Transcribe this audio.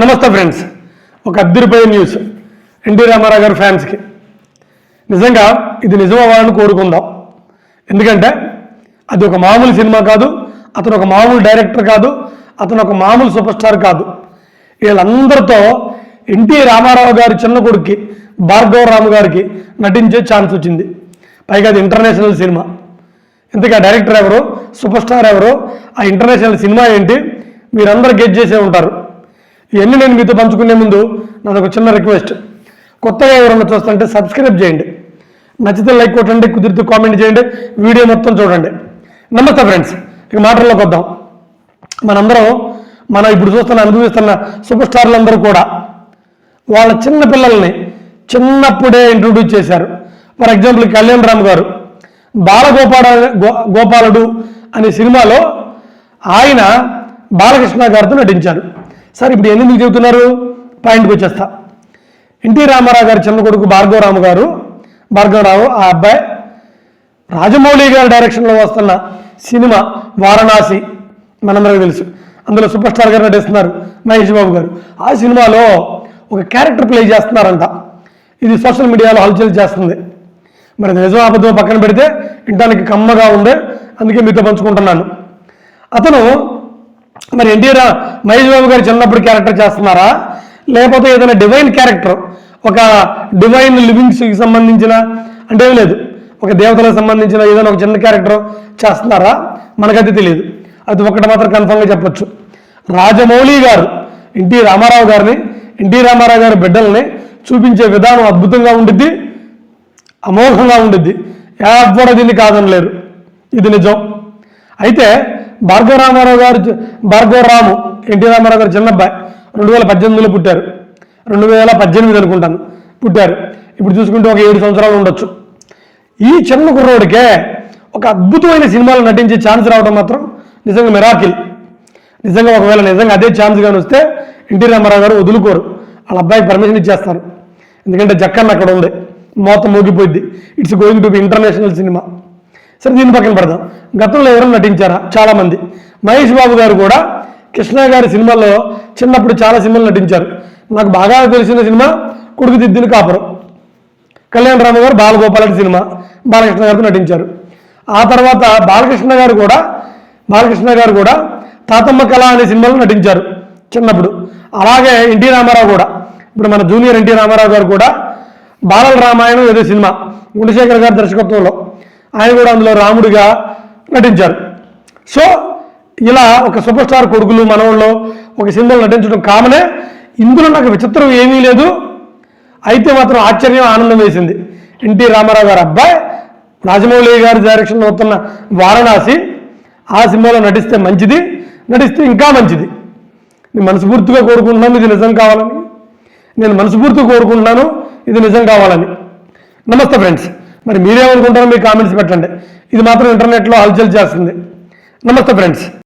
నమస్తే ఫ్రెండ్స్. ఒక అద్దరిపోయే news NT Ramarao గారి ఫ్యాన్స్కి నిజంగా ఇది నిజం అవ్వాలని కోరుకుందాం. ఎందుకంటే అది ఒక మామూలు సినిమా కాదు అతను ఒక మామూలు డైరెక్టర్ కాదు అతను ఒక మామూలు సూపర్ స్టార్ కాదు. వీళ్ళందరితో ఎన్టీ రామారావు గారి చిన్న కొడుక్కి భార్గవ రాము గారికి నటించే ఛాన్స్ వచ్చింది. పైగా అది ఇంటర్నేషనల్ సినిమా. ఇంతకీ ఆ డైరెక్టర్ ఎవరు సూపర్ స్టార్ ఎవరు ఆ ఇంటర్నేషనల్ సినిమా ఏంటి మీరందరూ గెట్ చేసే ఉంటారు. ఇవన్నీ నేను మీతో పంచుకునే ముందు నాది ఒక చిన్న రిక్వెస్ట్ కొత్తగా ఎవరైనా చూస్తుంటే సబ్స్క్రైబ్ చేయండి. నచ్చితే లైక్ కొట్టండి కుదిరితే కామెంట్ చేయండి. వీడియో మొత్తం చూడండి. నమస్తే ఫ్రెండ్స్ ఇక మాటల్లోకి వద్దాం. మనందరం మనం ఇప్పుడు చూస్తున్న అనుభవిస్తున్న సూపర్ స్టార్లందరూ కూడా వాళ్ళ చిన్న పిల్లల్ని చిన్నప్పుడే ఇంట్రొడ్యూస్ చేశారు. ఫర్ ఎగ్జాంపుల్ కళ్యాణ్ రామ్ గారు బాలగోపాల గో- గోపాలుడు అనే సినిమాలో ఆయన బాలకృష్ణ గారితో నటించారు. సార్ ఇప్పుడు ఎందుకు చెబుతున్నారు? పాయింట్కి వచ్చేస్తా. ఎన్టీ రామారావు గారి చిన్న కొడుకు భార్గవరాము గారు భార్గవరావు ఆ అబ్బాయి రాజమౌళి గారి డైరెక్షన్లో వస్తున్న సినిమా వారణాసి మనందరికీ తెలుసు. అందులో సూపర్ స్టార్ గారు నటిస్తున్నారు మహేష్ బాబు గారు. ఆ సినిమాలో ఒక క్యారెక్టర్ ప్లే చేస్తున్నారంట. ఇది సోషల్ మీడియాలో హల్చల్ చేస్తుంది. మరి నిజం అబద్ధం పక్కన పెడితే వినడానికి కమ్మగా ఉండే అందుకే మీతో పంచుకుంటున్నాను. అతను మరి ఎన్టీఆర్ మహేష్ బాబు గారు చిన్నప్పుడు క్యారెక్టర్ చేస్తున్నారా? లేకపోతే ఏదైనా డివైన్ క్యారెక్టర్ ఒక డివైన్ లివింగ్స్కి సంబంధించిన అంటే ఏం లేదు. ఒక దేవతలకు సంబంధించిన ఏదైనా ఒక చిన్న క్యారెక్టర్ చేస్తున్నారా? మనకైతే తెలియదు అది ఒకటి మాత్రం కన్ఫర్మ్గా చెప్పొచ్చు. రాజమౌళి గారు ఎన్టీ రామారావు గారిని ఎన్టీ రామారావు గారి బిడ్డల్ని చూపించే విధానం అద్భుతంగా ఉండిద్ది అమోఘంగా ఉండిద్ది. ఎవ్వరు దీన్ని కాదనలేరు. ఇది నిజం. అయితే భార్గవ రామారావు గారు భార్గవ రాము ఎన్టీ రామారావు గారు చిన్నబ్బాయి. రెండు వేల పద్దెనిమిదిలో పుట్టారు. రెండు వేల పద్దెనిమిది అనుకుంటాను పుట్టారు. ఇప్పుడు చూసుకుంటే ఒక ఏడు సంవత్సరాలు ఉండొచ్చు. ఈ చిన్న కుర్రోడికే ఒక అద్భుతమైన సినిమాలు నటించే ఛాన్స్ రావడం మాత్రం నిజంగా మిరాకిల్ నిజంగా ఒకవేళ నిజంగా అదే ఛాన్స్ కానీ వస్తే ఎన్టీ రామారావు గారు వదులుకోరు. వాళ్ళ అబ్బాయికి పర్మిషన్ ఇచ్చేస్తారు. ఎందుకంటే జక్కన్న అక్కడ ఉంది. మోత మోగిపోయింది. It's going to be international cinema సరే దీని పక్కన పెడదాం. గతంలో ఎవరైనా నటించారా? చాలామంది మహేష్ బాబు గారు కూడా కృష్ణ గారి సినిమాల్లో చిన్నప్పుడు చాలా సినిమాలు నటించారు. నాకు బాగా తెలిసిన సినిమా కొడుకు దిద్దిన కాపురం. కళ్యాణ్ రామ గారు బాలగోపాలరెడ్డి సినిమా బాలకృష్ణ గారితో నటించారు. ఆ తర్వాత బాలకృష్ణ గారు కూడా బాలకృష్ణ గారు కూడా తాతమ్మ కళ అనే సినిమాలో నటించారు చిన్నప్పుడు. అలాగే ఎన్టీ రామారావు కూడా ఇప్పుడు మన జూనియర్ ఎన్టీ రామారావు గారు కూడా బాలల రామాయణం ఏదో సినిమా గుండశేఖర్ గారి దర్శకత్వంలో. ఆయన కూడా అందులో రాముడిగా నటించారు. సో ఇలా ఒక సూపర్ స్టార్ కొడుకులు మనవాళ్ళు ఒక సినిమాలో నటించడం కామనే ఇందులో నాకు విచిత్రం ఏమీ లేదు. అయితే మాత్రం ఆశ్చర్యం ఆనందం వేసింది. ఎన్టీ రామారావు గారు అబ్బాయి రాజమౌళి గారి డైరెక్షన్లో వస్తున్న వారణాసి ఆ సినిమాలో నటిస్తే మంచిది నటిస్తే ఇంకా మంచిది. నేను మనస్ఫూర్తిగా కోరుకుంటున్నాను ఇది నిజం కావాలని. నేను మనస్ఫూర్తిగా కోరుకుంటున్నాను ఇది నిజం కావాలని. నమస్తే ఫ్రెండ్స్ మరి మీరేమనుకుంటారో మీ కామెంట్స్ పెట్టండి. ఇది మాత్రం ఇంటర్నెట్లో హల్చల్ చేస్తుంది. నమస్తే ఫ్రెండ్స్.